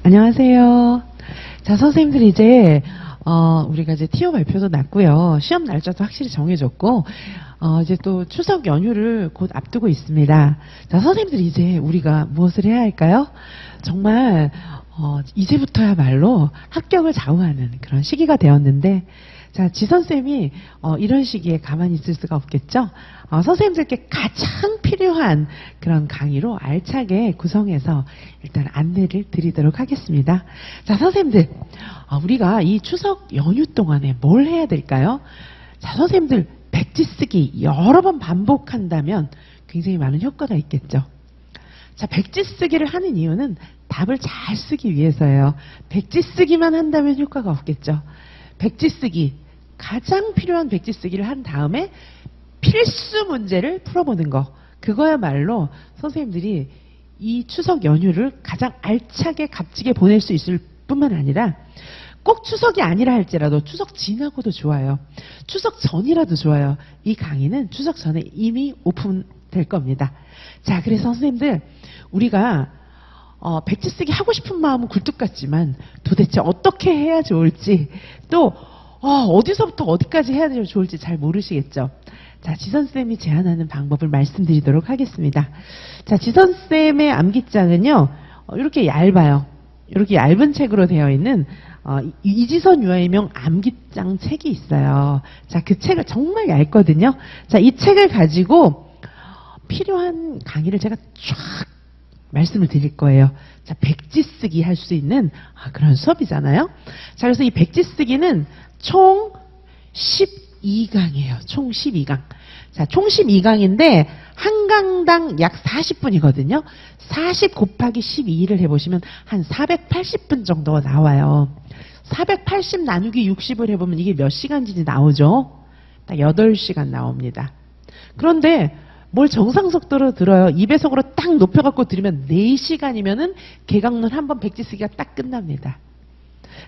안녕하세요. 자, 선생님들 이제, 어, 우리가 이제 티오 발표도 났고요. 시험 날짜도 확실히 정해졌고, 어, 이제 또 추석 연휴를 곧 앞두고 있습니다. 자, 선생님들 이제 우리가 무엇을 해야 할까요? 정말, 어, 이제부터야말로 합격을 좌우하는 그런 시기가 되었는데, 자, 지선쌤이, 어, 이런 시기에 가만히 있을 수가 없겠죠? 어, 선생님들께 가장 필요한 그런 강의로 알차게 구성해서 일단 안내를 드리도록 하겠습니다. 자, 선생님들, 어, 우리가 이 추석 연휴 동안에 뭘 해야 될까요? 자, 선생님들, 백지 쓰기 여러 번 반복한다면 굉장히 많은 효과가 있겠죠. 자, 백지 쓰기를 하는 이유는 답을 잘 쓰기 위해서예요. 백지 쓰기만 한다면 효과가 없겠죠. 백지 쓰기, 가장 필요한 백지 쓰기를 한 다음에 필수 문제를 풀어보는 거. 그거야말로 선생님들이 이 추석 연휴를 가장 알차게 값지게 보낼 수 있을 뿐만 아니라 꼭 추석이 아니라 할지라도 추석 지나고도 좋아요. 추석 전이라도 좋아요. 이 강의는 추석 전에 이미 오픈될 겁니다. 자, 그래서 선생님들, 우리가 어, 백지 쓰기 하고 싶은 마음은 굴뚝 같지만 도대체 어떻게 해야 좋을지 또 어, 디서부터 어디까지 해야 좋을지 잘 모르시겠죠. 자, 지선쌤이 제안하는 방법을 말씀드리도록 하겠습니다. 자, 지선쌤의 암기장은요, 어, 이렇게 얇아요. 이렇게 얇은 책으로 되어 있는 어, 이- 이지선 유아이명 암기장 책이 있어요. 자, 그 책을 정말 얇거든요. 자, 이 책을 가지고 필요한 강의를 제가 쫙 말씀을 드릴 거예요. 자, 백지 쓰기 할 수 있는 아, 그런 수업이잖아요. 자, 그래서 이 백지 쓰기는 총 12강이에요. 총 12강. 자, 총 12강인데 한 강당 약 40분이거든요. 40 곱하기 12를 해보시면 한 480분 정도가 나와요. 480 나누기 60을 해보면 이게 몇 시간인지 나오죠? 딱 8시간 나옵니다. 그런데 뭘 정상 속도로 들어요. 2배속으로 딱 높여갖고 들으면 4시간이면은 개강론 한 번 백지 쓰기가 딱 끝납니다.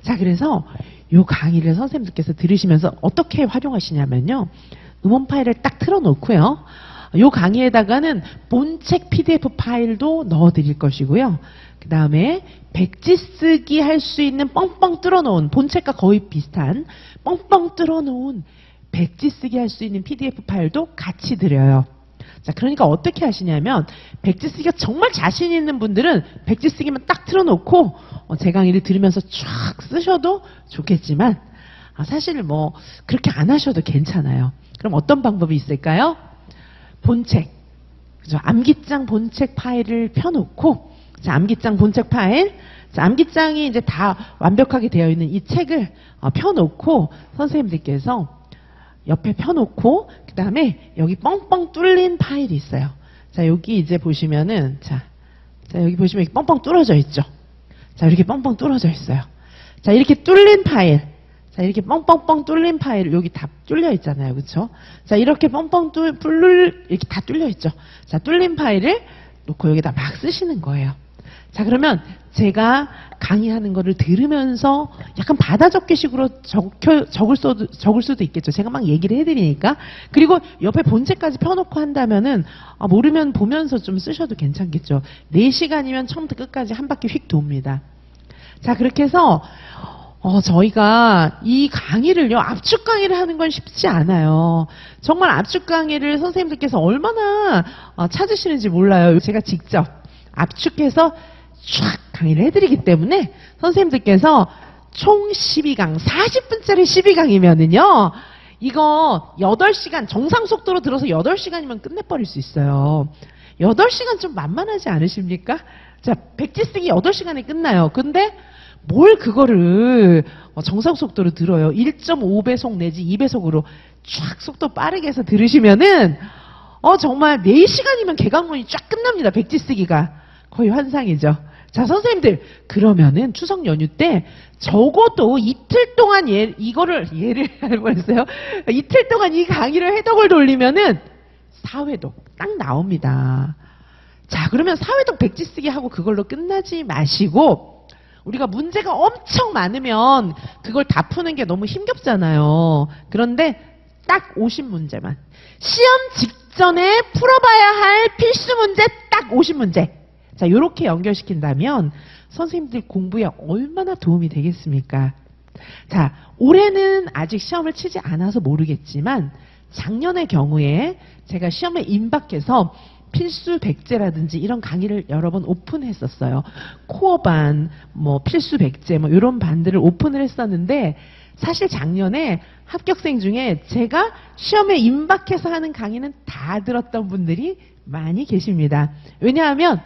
자, 그래서 요 강의를 선생님들께서 들으시면서 어떻게 활용하시냐면요. 음원 파일을 딱 틀어놓고요. 요 강의에다가는 본책 PDF 파일도 넣어드릴 것이고요. 그 다음에 백지 쓰기 할 수 있는 뻥뻥 뚫어놓은 본책과 거의 비슷한 뻥뻥 뚫어놓은 백지 쓰기 할 수 있는 PDF 파일도 같이 드려요. 자, 그러니까 어떻게 하시냐면 백지 쓰기가 정말 자신 있는 분들은 백지 쓰기만 딱 틀어놓고 어, 제 강의를 들으면서 쫙 쓰셔도 좋겠지만 아, 사실 뭐 그렇게 안 하셔도 괜찮아요. 그럼 어떤 방법이 있을까요? 본책, 그죠? 암기장 본책 파일을 펴놓고 자, 암기장 본책 파일, 자, 암기장이 이제 다 완벽하게 되어 있는 이 책을 어, 펴놓고 선생님들께서 옆에 펴놓고 그 다음에 여기 뻥뻥 뚫린 파일이 있어요. 자 여기 이제 보시면은 자, 자 여기 보시면 뻥뻥 뚫어져 있죠. 자 이렇게 뻥뻥 뚫어져 있어요. 자 이렇게 뚫린 파일. 자 이렇게 뻥뻥뻥 뚫린 파일 여기 다 뚫려 있잖아요, 그렇죠? 자 이렇게 뻥뻥 뚫 뚫- 이렇게 다 뚫려 있죠. 자 뚫린 파일을 놓고 여기다 막 쓰시는 거예요. 자, 그러면 제가 강의하는 거를 들으면서 약간 받아 적기 식으로 적혀, 적을, 수도, 적을 수도 있겠죠. 제가 막 얘기를 해드리니까. 그리고 옆에 본체까지 펴놓고 한다면은, 아, 모르면 보면서 좀 쓰셔도 괜찮겠죠. 4시간이면 처음부터 끝까지 한 바퀴 휙 돕니다. 자, 그렇게 해서, 어, 저희가 이 강의를요, 압축 강의를 하는 건 쉽지 않아요. 정말 압축 강의를 선생님들께서 얼마나 어, 찾으시는지 몰라요. 제가 직접 압축해서 쫙 강의를 해드리기 때문에 선생님들께서 총 12강, 40분짜리 12강이면은요, 이거 8시간, 정상 속도로 들어서 8시간이면 끝내버릴 수 있어요. 8시간 좀 만만하지 않으십니까? 자, 백지 쓰기 8시간에 끝나요. 근데 뭘 그거를 어, 정상 속도로 들어요. 1.5배속 내지 2배속으로 쫙 속도 빠르게 해서 들으시면은 어 정말 4시간이면 개강론이 쫙 끝납니다. 백지 쓰기가 거의 환상이죠. 자 선생님들 그러면은 추석 연휴 때 적어도 이틀 동안 예, 이거를 예를 해보세요. 이틀 동안 이 강의를 해독을 돌리면은 4회독 딱 나옵니다. 자, 그러면 사회적 백지 쓰기 하고 그걸로 끝나지 마시고 우리가 문제가 엄청 많으면 그걸 다 푸는 게 너무 힘겹잖아요. 그런데 딱 50문제만. 시험 직전에 풀어봐야 할 필수 문제 딱 50문제. 자, 요렇게 연결시킨다면 선생님들 공부에 얼마나 도움이 되겠습니까? 자, 올해는 아직 시험을 치지 않아서 모르겠지만 작년의 경우에 제가 시험에 임박해서 필수 백제라든지 이런 강의를 여러 번 오픈했었어요. 코어 반, 뭐 필수 백제, 뭐 이런 반들을 오픈을 했었는데 사실 작년에 합격생 중에 제가 시험에 임박해서 하는 강의는 다 들었던 분들이 많이 계십니다. 왜냐하면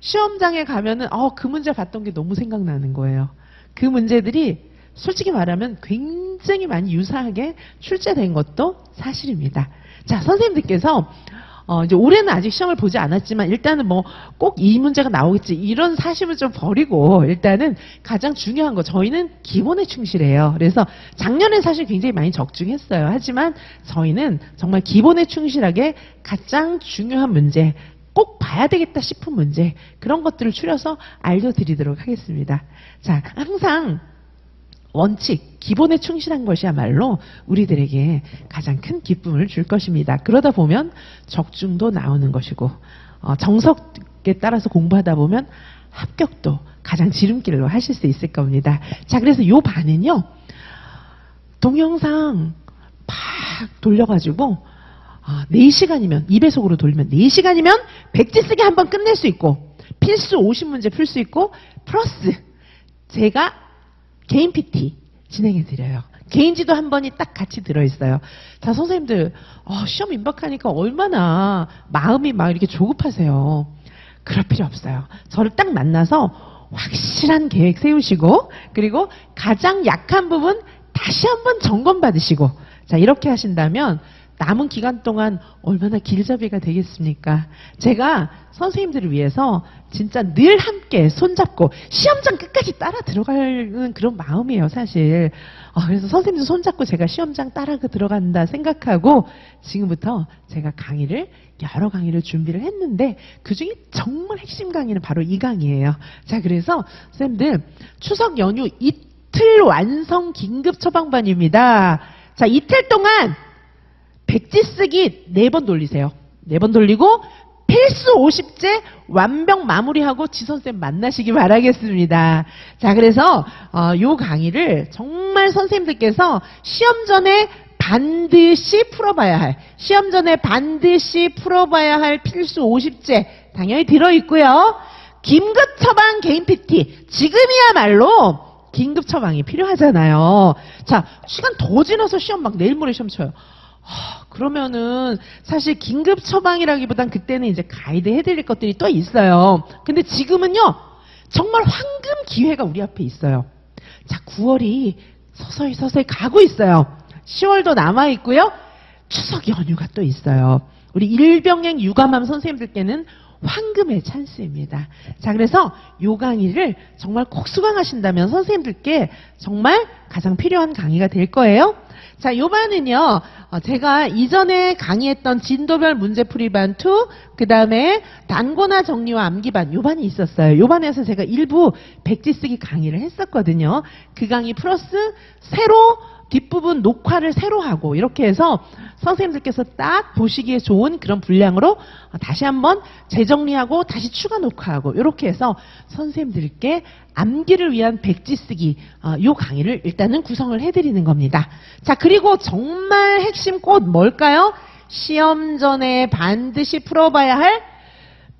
시험장에 가면은 어, 그 문제 봤던 게 너무 생각나는 거예요. 그 문제들이 솔직히 말하면 굉장히 많이 유사하게 출제된 것도 사실입니다. 자, 선생님들께서 어, 이제 올해는 아직 시험을 보지 않았지만 일단은 뭐 꼭 이 문제가 나오겠지 이런 사심을 좀 버리고 일단은 가장 중요한 거 저희는 기본에 충실해요. 그래서 작년에 사실 굉장히 많이 적중했어요. 하지만 저희는 정말 기본에 충실하게 가장 중요한 문제 꼭 봐야 되겠다 싶은 문제 그런 것들을 추려서 알려드리도록 하겠습니다. 자, 항상 원칙, 기본에 충실한 것이야말로 우리들에게 가장 큰 기쁨을 줄 것입니다. 그러다 보면 적중도 나오는 것이고 어, 정석에 따라서 공부하다 보면 합격도 가장 지름길로 하실 수 있을 겁니다. 자, 그래서 요 반은요. 동영상 팍 돌려가지고 아, 4시간이면 2배속으로 돌리면 4시간이면 백지 쓰기 한 번 끝낼 수 있고 필수 50문제 풀 수 있고 플러스 제가 개인 PT 진행해 드려요. 개인지도 한 번이 딱 같이 들어있어요. 자, 선생님들, 어, 시험 임박하니까 얼마나 마음이 막 이렇게 조급하세요. 그럴 필요 없어요. 저를 딱 만나서 확실한 계획 세우시고, 그리고 가장 약한 부분 다시 한번 점검 받으시고, 자, 이렇게 하신다면 남은 기간 동안 얼마나 길잡이가 되겠습니까? 제가 선생님들을 위해서 진짜 늘 함께 손잡고 시험장 끝까지 따라 들어가는 그런 마음이에요, 사실. 어, 그래서 선생님들 손잡고 제가 시험장 따라 들어간다 생각하고 지금부터 제가 강의를 여러 강의를 준비를 했는데 그 중에 정말 핵심 강의는 바로 이 강의예요. 자, 그래서 선생님들 추석 연휴 이틀 완성 긴급 처방반입니다. 자, 이틀 동안 백지 쓰기 네 번 돌리세요. 네 번 돌리고 필수 50제 완벽 마무리하고 지선쌤 만나시기 바라겠습니다. 자, 그래서 어, 요 강의를 정말 선생님들께서 시험 전에 반드시 풀어봐야 할, 시험 전에 반드시 풀어봐야 할 필수 50제 당연히 들어있고요. 긴급 처방 개인 PT 지금이야말로 긴급 처방이 필요하잖아요. 자, 시간 더 지나서 시험 막 내일 모레 시험 쳐요. 하, 그러면은 사실 긴급 처방이라기보단 그때는 이제 가이드 해드릴 것들이 또 있어요. 근데 지금은요 정말 황금 기회가 우리 앞에 있어요. 자 9월이 서서히 서서히 가고 있어요. 10월도 남아 있고요. 추석 연휴가 또 있어요. 우리 일병행 유감함 선생님들께는 황금의 찬스입니다. 자, 그래서 요 강의를 정말 꼭 수강하신다면 선생님들께 정말 가장 필요한 강의가 될 거예요. 자, 요 반은요, 어, 제가 이전에 강의했던 진도별 문제풀이반 2, 그 다음에 단고나 정리와 암기반, 요 반이 있었어요. 요 반에서 제가 일부 백지 쓰기 강의를 했었거든요. 그 강의 플러스 새로 뒷부분 녹화를 새로 하고 이렇게 해서 선생님들께서 딱 보시기에 좋은 그런 분량으로 다시 한번 재정리하고 다시 추가 녹화하고 이렇게 해서 선생님들께 암기를 위한 백지 쓰기 어, 요 강의를 일단은 구성을 해드리는 겁니다. 자 그리고 정말 핵심 꽃 뭘까요? 시험 전에 반드시 풀어봐야 할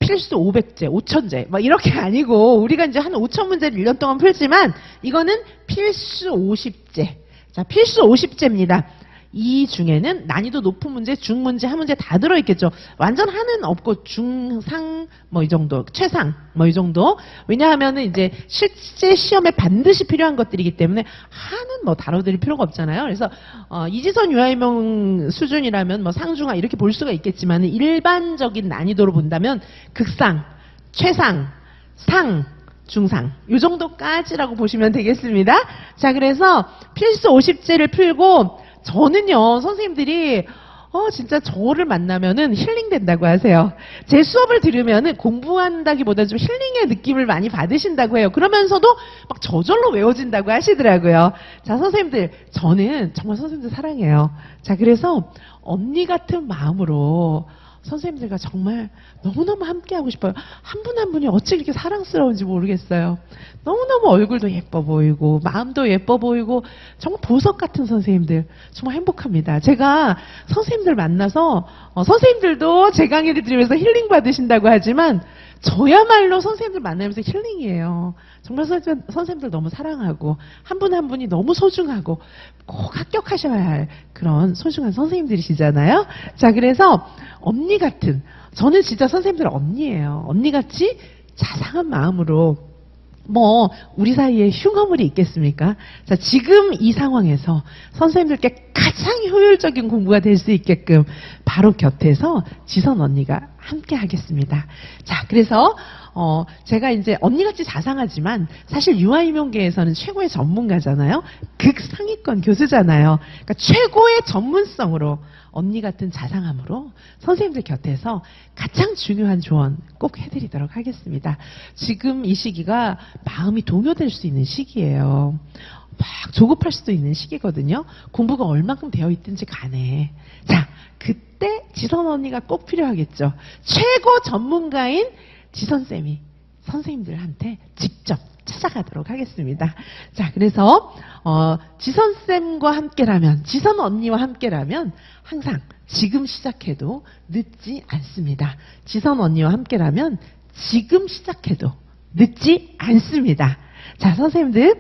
필수 500제, 5000제, 막 이렇게 아니고, 우리가 이제 한 5000문제를 1년 동안 풀지만, 이거는 필수 50제. 자, 필수 50제입니다. 이 중에는 난이도 높은 문제, 중 문제, 한 문제 다 들어있겠죠. 완전 하는 없고 중상 뭐 이 정도, 최상 뭐 이 정도. 왜냐하면은 이제 실제 시험에 반드시 필요한 것들이기 때문에 하는 뭐 다뤄드릴 필요가 없잖아요. 그래서 어, 이지선 유아이명 수준이라면 뭐 상중하 이렇게 볼 수가 있겠지만 일반적인 난이도로 본다면 극상, 최상, 상, 중상. 요 정도까지라고 보시면 되겠습니다. 자, 그래서 필수 50제를 풀고 저는요, 선생님들이 어, 진짜 저를 만나면은 힐링 된다고 하세요. 제 수업을 들으면은 공부한다기보다 좀 힐링의 느낌을 많이 받으신다고 해요. 그러면서도 막 저절로 외워진다고 하시더라고요. 자, 선생님들, 저는 정말 선생님들 사랑해요. 자, 그래서 언니 같은 마음으로 선생님들과 정말 너무너무 함께하고 싶어요. 한분한 분이 어찌 이렇게 사랑스러운지 모르겠어요. 너무너무 얼굴도 예뻐 보이고, 마음도 예뻐 보이고, 정말 보석 같은 선생님들. 정말 행복합니다. 제가 선생님들 만나서, 어, 선생님들도 제 강의를 들으면서 힐링 받으신다고 하지만, 저야말로 선생님들 만나면서 힐링이에요. 정말 선- 선생님들 너무 사랑하고, 한분한 분이 너무 소중하고, 꼭 합격하셔야 할 그런 소중한 선생님들이시잖아요. 자, 그래서 언니 같은, 저는 진짜 선생님들 언니예요. 언니같이 자상한 마음으로 뭐 우리 사이에 흉어물이 있겠습니까? 자, 지금 이 상황에서 선생님들께 가장 효율적인 공부가 될 수 있게끔 바로 곁에서 지선 언니가 함께 하겠습니다. 자, 그래서 어 제가 이제 언니같이 자상하지만 사실 유아임용계에서는 최고의 전문가잖아요. 극상위권 교수잖아요. 그러니까 최고의 전문성으로 언니 같은 자상함으로 선생님들 곁에서 가장 중요한 조언 꼭 해드리도록 하겠습니다. 지금 이 시기가 마음이 동요될 수 있는 시기예요. 막 조급할 수도 있는 시기거든요. 공부가 얼만큼 되어 있든지 간에. 자, 그때 지선 언니가 꼭 필요하겠죠. 최고 전문가인 지선쌤이 선생님들한테 직접 찾아가도록 하겠습니다. 자, 그래서, 어, 지선 쌤과 함께라면, 지선 언니와 함께라면, 항상 지금 시작해도 늦지 않습니다. 지선 언니와 함께라면, 지금 시작해도 늦지 않습니다. 자, 선생님들,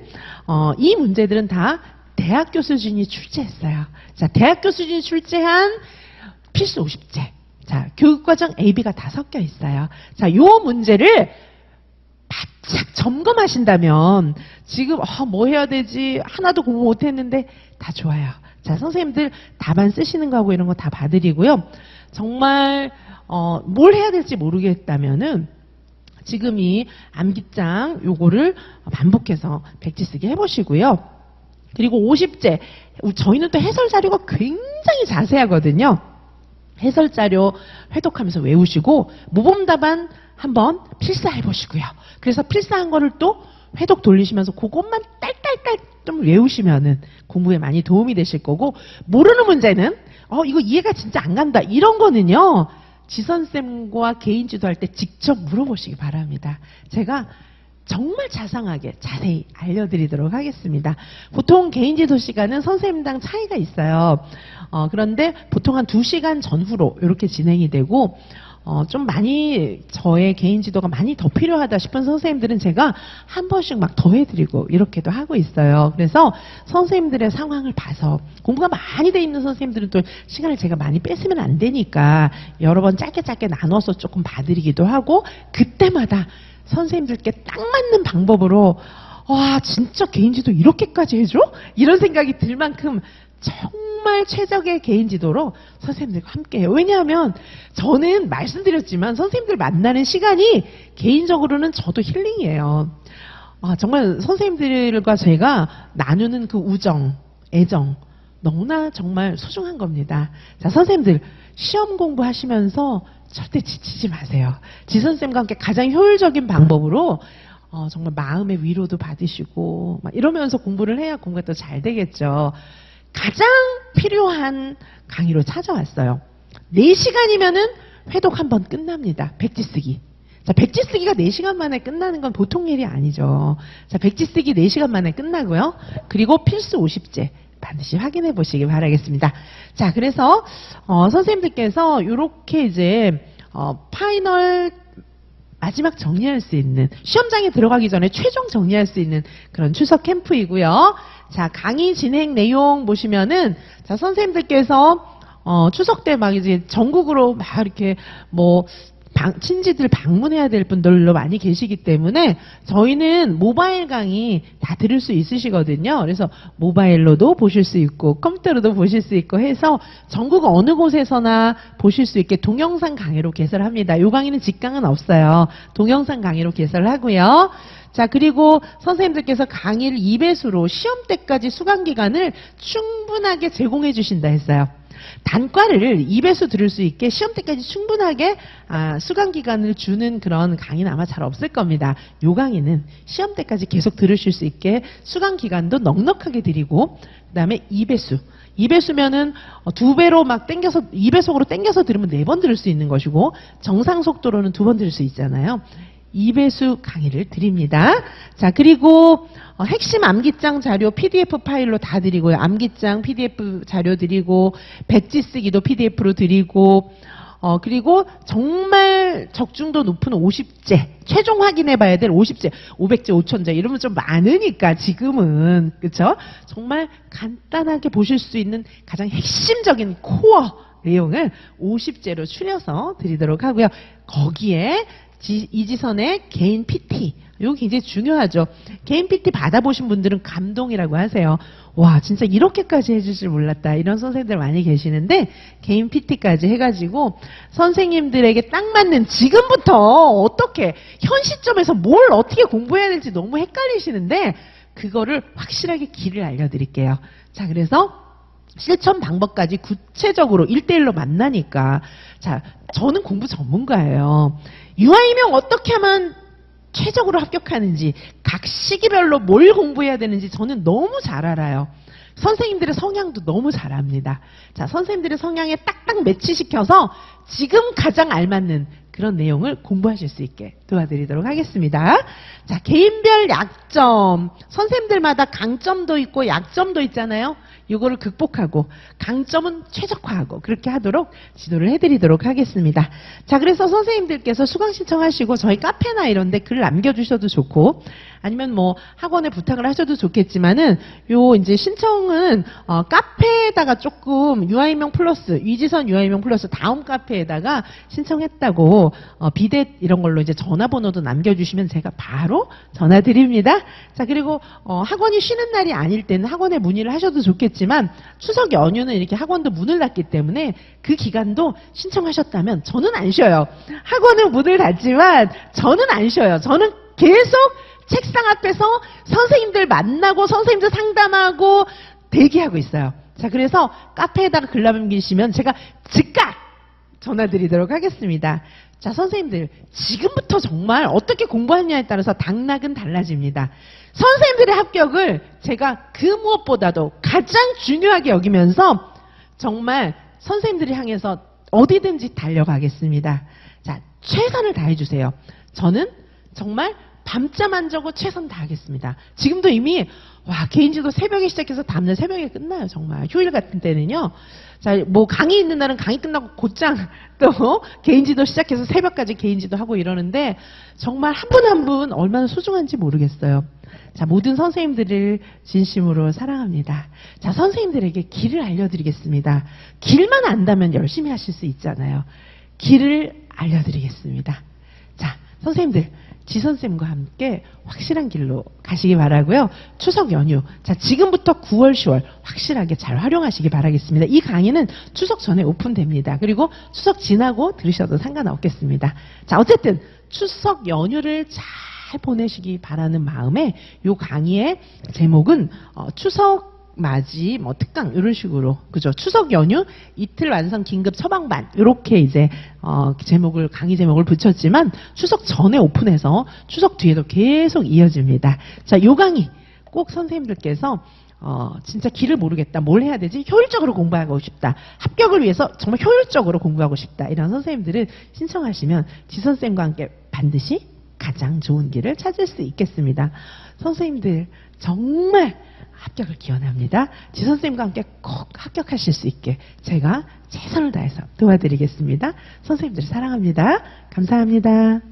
어, 이 문제들은 다 대학교 수준이 출제했어요. 자, 대학교 수준이 출제한 필수 50제. 자, 교육과정 AB가 다 섞여 있어요. 자, 요 문제를 바짝 점검하신다면 지금 어, 뭐 해야 되지 하나도 공부 못했는데 다 좋아요. 자 선생님들 답안 쓰시는 거하고 이런 거 다 봐드리고요. 정말 어, 뭘 해야 될지 모르겠다면은 지금 이 암기장 요거를 반복해서 백지 쓰기 해보시고요. 그리고 50제 저희는 또 해설 자료가 굉장히 자세하거든요. 해설 자료 회독하면서 외우시고 모범 답안 한번 필사해 보시고요. 그래서 필사한 거를 또 회독 돌리시면서 그것만 딸딸딸 좀 외우시면은 공부에 많이 도움이 되실 거고 모르는 문제는 어 이거 이해가 진짜 안 간다 이런 거는요 지선쌤과 개인 지도할 때 직접 물어보시기 바랍니다. 제가 정말 자상하게 자세히 알려드리도록 하겠습니다. 보통 개인 지도 시간은 선생님당 차이가 있어요. 어, 그런데 보통 한 2시간 전후로 이렇게 진행이 되고 어, 좀 많이 저의 개인 지도가 많이 더 필요하다 싶은 선생님들은 제가 한 번씩 막 더 해드리고 이렇게도 하고 있어요. 그래서 선생님들의 상황을 봐서 공부가 많이 돼 있는 선생님들은 또 시간을 제가 많이 뺏으면 안 되니까 여러 번 짧게 짧게 나눠서 조금 봐드리기도 하고 그때마다 선생님들께 딱 맞는 방법으로 와 진짜 개인 지도 이렇게까지 해줘? 이런 생각이 들 만큼 정말 최적의 개인 지도로 선생님들과 함께 해요. 왜냐하면 저는 말씀드렸지만 선생님들 만나는 시간이 개인적으로는 저도 힐링이에요. 아, 정말 선생님들과 제가 나누는 그 우정, 애정 너무나 정말 소중한 겁니다. 자, 선생님들 시험 공부하시면서 절대 지치지 마세요. 지선쌤과 함께 가장 효율적인 방법으로 어, 정말 마음의 위로도 받으시고 막 이러면서 공부를 해야 공부가 더 잘 되겠죠. 가장 필요한 강의로 찾아왔어요. 4시간이면은 회독 한 번 끝납니다. 백지 쓰기. 자, 백지 쓰기가 4시간 만에 끝나는 건 보통 일이 아니죠. 자, 백지 쓰기 4시간 만에 끝나고요. 그리고 필수 50제 반드시 확인해 보시기 바라겠습니다. 자, 그래서 어, 선생님들께서 이렇게 이제 어, 파이널 마지막 정리할 수 있는 시험장에 들어가기 전에 최종 정리할 수 있는 그런 추석 캠프이고요. 자 강의 진행 내용 보시면은 자 선생님들께서 어, 추석 때 막 이제 전국으로 막 이렇게 뭐 방- 친지들 방문해야 될 분들로 많이 계시기 때문에 저희는 모바일 강의 다 들을 수 있으시거든요. 그래서 모바일로도 보실 수 있고 컴퓨터로도 보실 수 있고 해서 전국 어느 곳에서나 보실 수 있게 동영상 강의로 개설합니다. 이 강의는 직강은 없어요. 동영상 강의로 개설하고요. 자, 그리고 선생님들께서 강의를 2배수로 시험 때까지 수강 기간을 충분하게 제공해 주신다 했어요. 단과를 2배수 들을 수 있게 시험 때까지 충분하게 아, 수강 기간을 주는 그런 강의는 아마 잘 없을 겁니다. 요 강의는 시험 때까지 계속 들으실 수 있게 수강 기간도 넉넉하게 드리고 그다음에 2배수 2배수면은 어, 두 배로 막 땡겨서 2배속으로 땡겨서 들으면 네 번 들을 수 있는 것이고 정상 속도로는 두 번 들을 수 있잖아요. 2배수 강의를 드립니다. 자, 그리고 어, 핵심 암기장 자료 PDF 파일로 다 드리고요. 암기장 PDF 자료 드리고 백지 쓰기도 PDF로 드리고 어, 그리고 정말 적중도 높은 50제, 최종 확인해 봐야 될 50제, 500제, 5000제, 이러면 좀 많으니까 지금은, 그쵸? 정말 간단하게 보실 수 있는 가장 핵심적인 코어 내용을 50제로 추려서 드리도록 하고요. 거기에 지- 이지선의 개인 PT. 이거 굉장히 중요하죠. 개인 PT 받아보신 분들은 감동이라고 하세요. 와, 진짜 이렇게까지 해줄 줄 몰랐다. 이런 선생님들 많이 계시는데, 개인 PT까지 해가지고, 선생님들에게 딱 맞는 지금부터 어떻게, 현 시점에서 뭘 어떻게 공부해야 될지 너무 헷갈리시는데, 그거를 확실하게 길을 알려드릴게요. 자, 그래서 실천 방법까지 구체적으로 1대1로 만나니까. 자, 저는 공부 전문가예요. 유아이명 어떻게 하면 최적으로 합격하는지, 각 시기별로 뭘 공부해야 되는지 저는 너무 잘 알아요. 선생님들의 성향도 너무 잘 압니다. 자, 선생님들의 성향에 딱딱 매치시켜서 지금 가장 알맞는 그런 내용을 공부하실 수 있게 도와드리도록 하겠습니다. 자, 개인별 약점. 선생님들마다 강점도 있고 약점도 있잖아요. 이거를 극복하고 강점은 최적화하고 그렇게 하도록 지도를 해드리도록 하겠습니다. 자, 그래서 선생님들께서 수강 신청하시고 저희 카페나 이런 데 글 남겨주셔도 좋고 아니면 뭐 학원에 부탁을 하셔도 좋겠지만은 요 이제 신청은 어, 카페에다가 조금 유아이명 플러스 위지선 유아이명 플러스 다음 카페에다가 신청했다고 어, 비대 이런 걸로 이제 전 화번호도 남겨주시면 제가 바로 전화 드립니다. 자 그리고 어, 학원이 쉬는 날이 아닐 때는 학원에 문의를 하셔도 좋겠지만 추석 연휴는 이렇게 학원도 문을 닫기 때문에 그 기간도 신청하셨다면 저는 안 쉬어요. 학원은 문을 닫지만 저는 안 쉬어요. 저는 계속 책상 앞에서 선생님들 만나고 선생님들 상담하고 대기하고 있어요. 자, 그래서 카페에다가 글 남기시면 제가 즉각 전화드리도록 하겠습니다. 자, 선생님들, 지금부터 정말 어떻게 공부하느냐에 따라서 당락은 달라집니다. 선생님들의 합격을 제가 그 무엇보다도 가장 중요하게 여기면서 정말 선생님들을 향해서 어디든지 달려가겠습니다. 자, 최선을 다해주세요. 저는 정말 밤잠 안 자고 최선 다하겠습니다. 지금도 이미 와 개인지도 새벽에 시작해서 다음날 새벽에 끝나요 정말 휴일 같은 때는요. 자뭐 강의 있는 날은 강의 끝나고 곧장 또 개인지도 시작해서 새벽까지 개인지도 하고 이러는데 정말 한 분 한 분 얼마나 소중한지 모르겠어요. 자, 모든 선생님들을 진심으로 사랑합니다. 자, 선생님들에게 길을 알려드리겠습니다. 길만 안다면 열심히 하실 수 있잖아요. 길을 알려드리겠습니다. 자, 선생님들, 지선쌤과 함께 확실한 길로 가시기 바라고요. 추석 연휴, 자, 지금부터 9월, 10월 확실하게 잘 활용하시기 바라겠습니다. 이 강의는 추석 전에 오픈됩니다. 그리고 추석 지나고 들으셔도 상관없겠습니다. 자, 어쨌든 추석 연휴를 잘 보내시기 바라는 마음에 요 강의의 제목은 어, 추석 맞이 뭐 특강 이런 식으로 그죠 추석 연휴 이틀 완성 긴급 처방반 이렇게 이제 어, 제목을 강의 제목을 붙였지만 추석 전에 오픈해서 추석 뒤에도 계속 이어집니다. 자, 요 강의 꼭 선생님들께서 어, 진짜 길을 모르겠다. 뭘 해야 되지? 효율적으로 공부하고 싶다. 합격을 위해서 정말 효율적으로 공부하고 싶다. 이런 선생님들은 신청하시면 지선쌤과 함께 반드시 가장 좋은 길을 찾을 수 있겠습니다. 선생님들 정말 합격을 기원합니다. 지 선생님과 함께 꼭 합격하실 수 있게 제가 최선을 다해서 도와드리겠습니다. 선생님들 사랑합니다. 감사합니다.